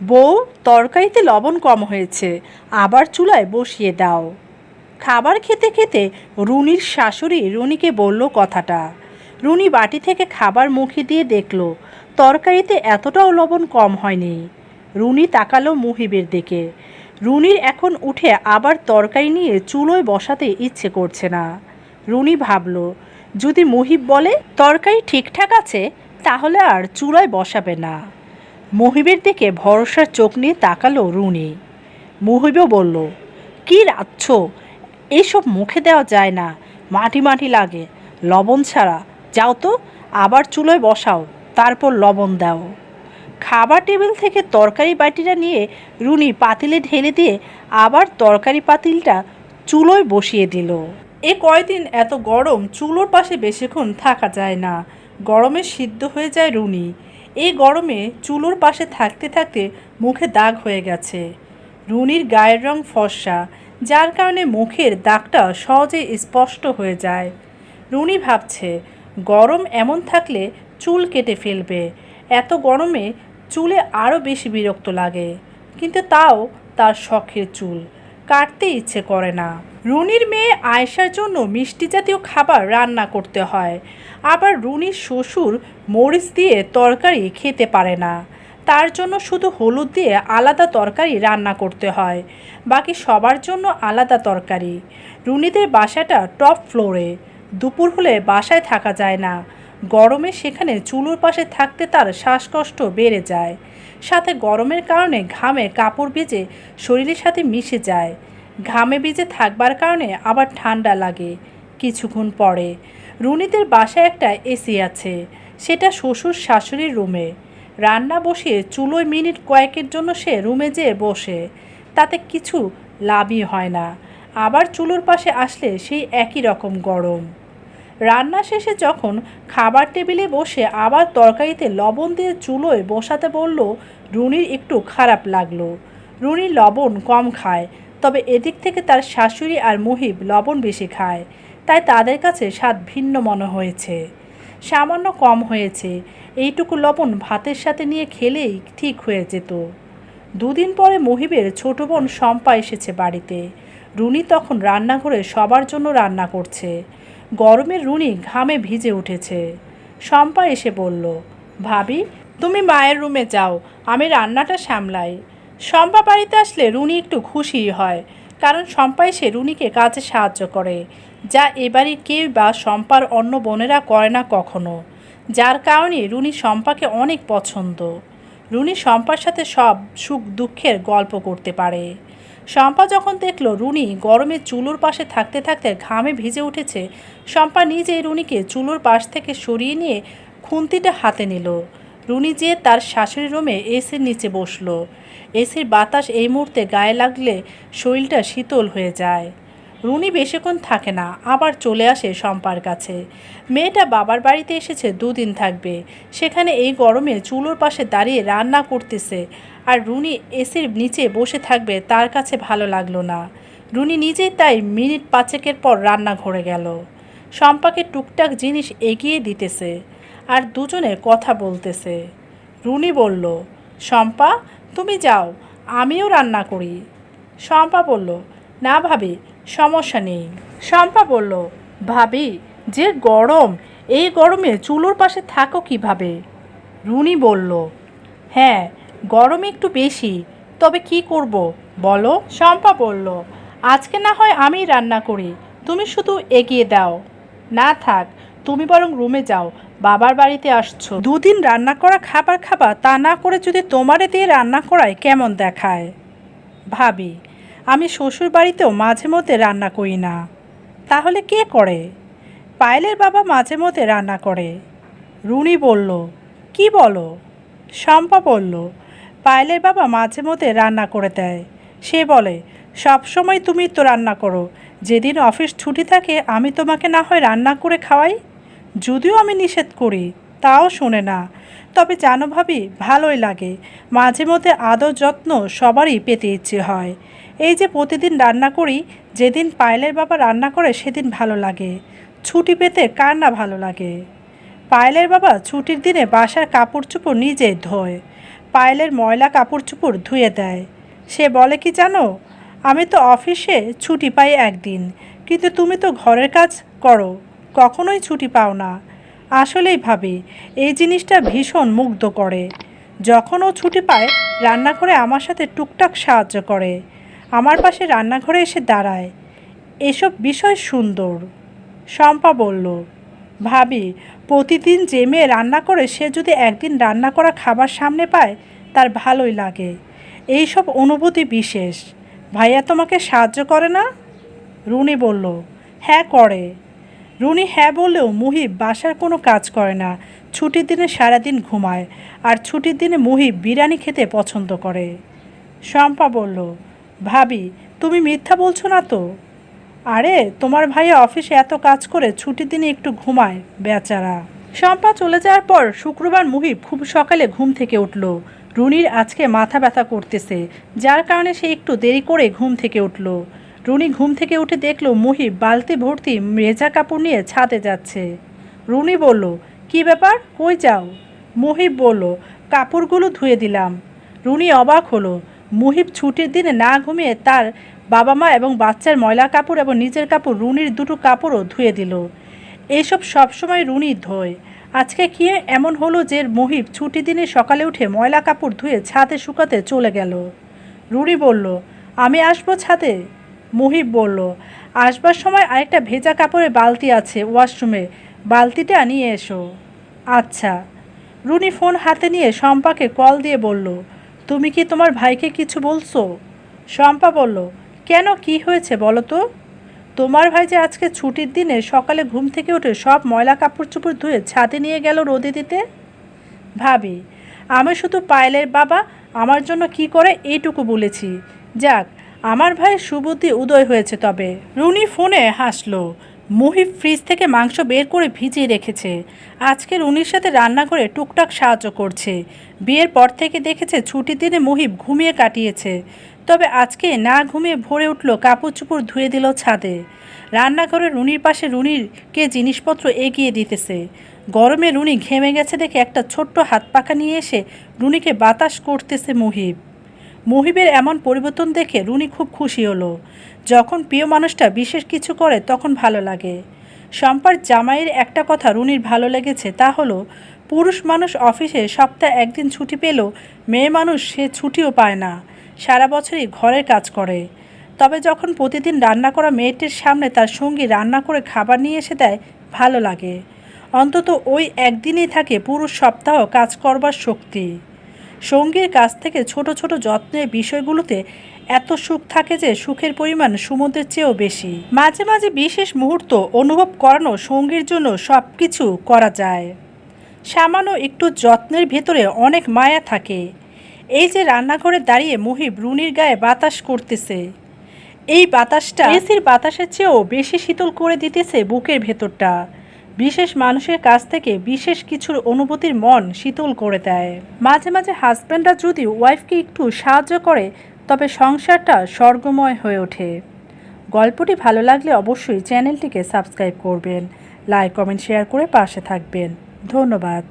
বউ, তরকারিতে লবণ কম হয়েছে, আবার চুলায় বসিয়ে দাও। খাবার খেতে খেতে রুনির শাশুড়ি রুনিকে বলল কথাটা। রুনি বাটি থেকে খাবার মুখে দিয়ে দেখল, তরকারিতে এতটাও লবণ কম হয়নি। রুনি তাকালো মুহিবের দিকে। রুনির এখন উঠে আবার তরকারি নিয়ে চুলোয় বসাতে ইচ্ছে করছে না। রুনি ভাবল, যদি মুহিব বলে, তরকারি ঠিকঠাক আছে, তাহলে আর চুলায় বসাবে না। মুহিবের দিকে ভরসার চোখ নিয়ে তাকালো রুনি। মুহিবও বলল, কি রাখছ এসব মুখে দেওয়া যায় না। মাটি মাটি লাগে। লবণ ছাড়া। যাও তো, আবার চুলোয় বসাও। তারপর লবণ দাও। খাবার টেবিল থেকে তরকারি বাটিটা নিয়ে রুনি পাতিলে ঢেলে দিয়ে আবার তরকারি পাতিলটা চুলোয় বসিয়ে দিল। এ কয়দিন এত গরম? চুলোর পাশে বেশিক্ষণ থাকা যায় না। গরমে সিদ্ধ হয়ে যায় রুনি। এই গরমে চুলোর পাশে থাকতে থাকতে মুখে দাগ হয়ে গেছে। রুনির গায়ের রং ফর্সা, যার কারণে মুখের দাগটা সহজে স্পষ্ট হয়ে যায়। রুনি ভাবছে, গরম এমন থাকলে চুল কেটে ফেলবে। এত গরমে চুলে আরও বেশি বিরক্ত লাগে। কিন্তু তাও তার শখের চুল। কাটতে ইচ্ছে করে না। রুনির মেয়ে আয়েশার জন্য মিষ্টি জাতীয় খাবার রান্না করতে হয়। আবার রুনির শ্বশুর মরিচ দিয়ে তরকারি খেতে পারে না। তার জন্য শুধু হলুদ দিয়ে আলাদা তরকারি রান্না করতে হয়। বাকি সবার জন্য আলাদা তরকারি। রুনিদের বাসাটা টপ ফ্লোরে। দুপুর হলে বাসায় থাকা যায় না। গরমে সেখানে চুলোর পাশে থাকতে তার শ্বাসকষ্ট বেড়ে যায়। সাথে গরমের কারণে ঘামে কাপড় ভিজে শরীরের সাথে মিশে যায়। ঘামে ভিজে থাকবার কারণে আবার ঠান্ডা লাগে। কিছুক্ষণ পরে রুনিদের বাসায় একটা এসি আছে, সেটা শ্বশুর শাশুড়ির রুমে। রান্না বসিয়ে চুলোয় মিনিট কয়েকের জন্য সে রুমে যেয়ে বসে, তাতে কিছু লাভই হয় না। আবার চুলোর পাশে আসলে সেই একই রকম গরম। রান্না শেষে যখন খাবার টেবিলে বসে আবার তরকারিতে লবণ দিয়ে চুলোয় বসাতে বলল, রুনির একটু খারাপ লাগল। রুনি লবণ কম খায় তবে এদিক থেকে তার শাশুড়ি আর মুহিব লবণ বেশি খায়, তাই তাদের কাছে স্বাদ ভিন্ন মনে হয়েছে। সামান্য কম হয়েছে, এইটুকু লবণ ভাতের সাথে নিয়ে খেলেই ঠিক হয়ে যেত। দুদিন পরে মহিবের ছোট বোন শম্পা এসেছে বাড়িতে। রুনি তখন রান্নাঘরে সবার জন্য রান্না করছে। গরমের রুনি ঘামে ভিজে উঠেছে। শম্পা এসে বলল, ভাবি, তুমি মায়ের রুমে যাও, আমি রান্নাটা সামলাই। শম্পা বাড়িতে আসলে রুনি একটু খুশি হয়, কারণ শম্পা এসে রুনিকে কাজে সাহায্য করে, যা এবারে কেউ বা শম্পার অন্য বোনেরা করে না কখনো। যার কারণে রুনি শম্পাকে অনেক পছন্দ। রুনি শম্পার সাথে সব সুখ দুঃখের গল্প করতে পারে। শম্পা যখন দেখল রুনি গরমে চুলোর পাশে থাকতে থাকতে ঘামে ভিজে উঠেছে, শম্পা নিজেই রুনিকে চুলোর পাশ থেকে সরিয়ে নিয়ে খুন্তিটা হাতে নিল। রুনি যে তার শাশুড়ি রুমে এসির নিচে বসল। এসির বাতাস এই মুহূর্তে গায়ে লাগলে শরীরটা শীতল হয়ে যায়। রুনি বেশিক্ষণ থাকে না, আবার চলে আসে শম্পার কাছে। মেয়েটা বাবার বাড়িতে এসেছে, দুদিন থাকবে। সেখানে এই গরমে চুলোর পাশে দাঁড়িয়ে রান্না করতেছে। আর রুনি এসির নিচে বসে থাকবে, তার কাছে ভালো লাগল না। রুনি নিজেই তাই মিনিট পাঁচেকের পর রান্না ঘরে গেল। শম্পাকে টুকটাক জিনিস এগিয়ে দিতেছে। আর দুজনে কথা বলতেছে। রুনি বলল, শম্পা, তুমি যাও, আমিও রান্না করি। শম্পা বলল, না ভাবি, সমস্যা নেই। শম্পা বলল, ভাবি, যে গরম, এই গরমে চুলোর পাশে থাকো কীভাবে? রুনি বলল হ্যাঁ গরম একটু বেশি, তবে কি করব, বলো? শম্পা বলল, আজকে না হয় আমি রান্না করি, তুমি শুধু এগিয়ে দাও। না থাক, তুমি বরং রুমে যাও বাবার বাড়িতে আসছো। দুদিন রান্না করা খাবার খাবা, তা না করে যদি তোমারে দিয়ে রান্না করায় কেমন দেখায়? ভাবি, আমি শ্বশুর বাড়িতেও মাঝে মধ্যে রান্না করি না। তাহলে কে করে? পায়েলের বাবা মাঝে মধ্যে রান্না করে। রুনি বলল, কি বলো? শম্পা বলল, পায়েলের বাবা মাঝে মধ্যে রান্না করে দেয়। সে বলে, সব সময় তুমি তো রান্না করো। যেদিন অফিস ছুটি থাকে, আমি তোমাকে না হয় রান্না করে খাওয়াই? যদিও আমি নিষেধ করি, তাও শোনে না। তবে জানো ভাবি, ভালোই লাগে। মাঝে মধ্যে আদর যত্ন সবারই পেতে ইচ্ছে হয়। এই যে প্রতিদিন রান্না করি, যেদিন পায়েলের বাবা রান্না করে সেদিন ভালো লাগে। ছুটি পেতে কার না ভালো লাগে? পায়েলের বাবা ছুটির দিনে বাসার কাপড় চোপড় নিজে ধোয়। পায়েলের ময়লা কাপড় চোপড় ধুয়ে দেয়। সে বলে কি জানো, আমি তো অফিসে ছুটি পাই একদিন, কিন্তু তুমি তো ঘরের কাজ করো। কখনোই ছুটি পাও না। আসলেই ভাবি, এই জিনিসটা ভীষণ মুগ্ধ করে। যখন ও ছুটি পায়, রান্নাঘরে আমার সাথে টুকটাক সাহায্য করে। আমার পাশে রান্নাঘরে এসে দাঁড়ায়। এসব বিষয় সুন্দর, শম্পা বলল। ভাবি, প্রতিদিন যে মেয়ে রান্না করে, সে যদি একদিন রান্না করা খাবার সামনে পায়, তার ভালোই লাগে। এই সব অনুভূতি বিশেষ। ভাইয়া তোমাকে সাহায্য করে না? রুনি বলল হ্যাঁ করে। রুনি হ্যাঁ বললেও মুহিব বাসার কোনো কাজ করে না। ছুটির দিনে সারাদিন ঘুমায় আর ছুটির দিনে মুহিব বিরিয়ানি খেতে পছন্দ করে। শম্পা বলল, ভাবি, তুমি মিথ্যা বলছো না তো? আরে, তোমার ভাইয়া অফিসে এত কাজ করে ছুটির দিনে একটু ঘুমায়, বেচারা। শম্পা চলে যাওয়ার পর শুক্রবার মুহিব খুব সকালে ঘুম থেকে উঠল। রুনির আজকে মাথা ব্যথা করতেছে, যার কারণে সে একটু দেরি করে ঘুম থেকে উঠল। রুনি ঘুম থেকে উঠে দেখল মুহিব বালতি ভর্তি মেজা কাপড় নিয়ে ছাদে যাচ্ছে। রুনি বলল, কি ব্যাপার? কই যাও? মুহিব বলল, কাপড়গুলো ধুয়ে দিলাম। রুনি অবাক হলো মুহিব ছুটির দিনে না ঘুমিয়ে তার বাবা মা এবং বাচ্চার ময়লা কাপড় এবং নিজের কাপড় রুনির দুটো কাপড়ও ধুয়ে দিল। এইসব সবসময় রুনি ধোয়। আজকে কি এমন হলো যে মহিব ছুটি দিনে সকালে উঠে ময়লা কাপড় ধুয়ে ছাদে শুকাতে চলে গেল? রুনি বলল, আমি আসব ছাদে? মহিব বলল, আসবার সময় আরেকটা ভেজা কাপড়ের বালতি আছে ওয়াশরুমে, বালতিটা নিয়ে এসো। আচ্ছা। রুনি ফোন হাতে নিয়ে শম্পাকে কল দিয়ে বলল, তুমি কি তোমার ভাইকে কিছু বলছো? শম্পা বলল, কেন, কি হয়েছে বলো তো? তোমার ভাই যে আজকে ছুটির দিনে সকালে ঘুম থেকে উঠে সব ময়লা কাপড় চোপড় ধুয়ে ছাদে নিয়ে গেল রোদে দিতে? ভাবি, আমি শুধু পায়েলের বাবা, আমার জন্য কি করে এইটুকু বলেছি? যাক আমার ভাই সুবুদ্ধি উদয় হয়েছে তবে। রুনি ফোনে হাসলো। মুহিব ফ্রিজ থেকে মাংস বের করে ভিজিয়ে রেখেছে। আজকে রুনির সাথে রান্না করে টুকটাক সাহায্য করছে। বিয়ের পর থেকে দেখেছে ছুটির দিনে মুহিব ঘুমিয়ে কাটিয়েছে। তবে আজকে না ঘুমিয়ে ভরে উঠল, কাপড় চোপড় ধুয়ে দিল ছাদে। রান্নাঘরে রুনির পাশে রুনিরকে জিনিসপত্র এগিয়ে দিতেছে। গরমে রুনি ঘেমে গেছে দেখে একটা ছোট্ট হাত পাখা নিয়ে এসে রুনিকে বাতাস করতেছে মুহিব মুহিবের এমন পরিবর্তন দেখে রুনি খুব খুশি হলো। যখন প্রিয় মানুষটা বিশেষ কিছু করে তখন ভালো লাগে। শম্পার জামাইয়ের একটা কথা রুনির ভালো লেগেছে তা হলো, পুরুষ মানুষ অফিসে সপ্তাহে একদিন ছুটি পেলেও মেয়ে মানুষ সে ছুটিও পায় না, সারা বছরই ঘরের কাজ করে। তবে যখন প্রতিদিন রান্না করা মেয়েটির সামনে তার সঙ্গী রান্না করে খাবার নিয়ে এসে দেয়, ভালো লাগে। অন্তত ওই একদিনই থাকে পুরুষ সপ্তাহ কাজ করবার শক্তি। সঙ্গীর কাছ থেকে ছোট ছোট যত্নের বিষয়গুলোতে এত সুখ থাকে যে সুখের পরিমাণ সমুদ্রের চেয়েও বেশি। মাঝে মাঝে বিশেষ মুহূর্ত অনুভব করানো সঙ্গীর জন্য সব কিছু করা যায়। সামান্য একটু যত্নের ভেতরে অনেক মায়া থাকে। এই যে রান্নাঘরে দাঁড়িয়ে মুহিব রুনির গায়ে বাতাস করতেছে। এই বাতাসটা এসির বাতাসের চেয়েও বেশি শীতল করে দিতেছে বুকের ভেতরটা। বিশেষ মানুষের কাছ থেকে বিশেষ কিছুর অনুভূতির মন শীতল করে দেয়। মাঝে মাঝে হাজব্যান্ডরা যদি ওয়াইফকে একটু সাহায্য করে, তবে সংসারটা স্বর্গময় হয়ে ওঠে। গল্পটি ভালো লাগলে অবশ্যই চ্যানেলটিকে সাবস্ক্রাইব করবেন লাইক কমেন্ট শেয়ার করে পাশে থাকবেন। ধন্যবাদ।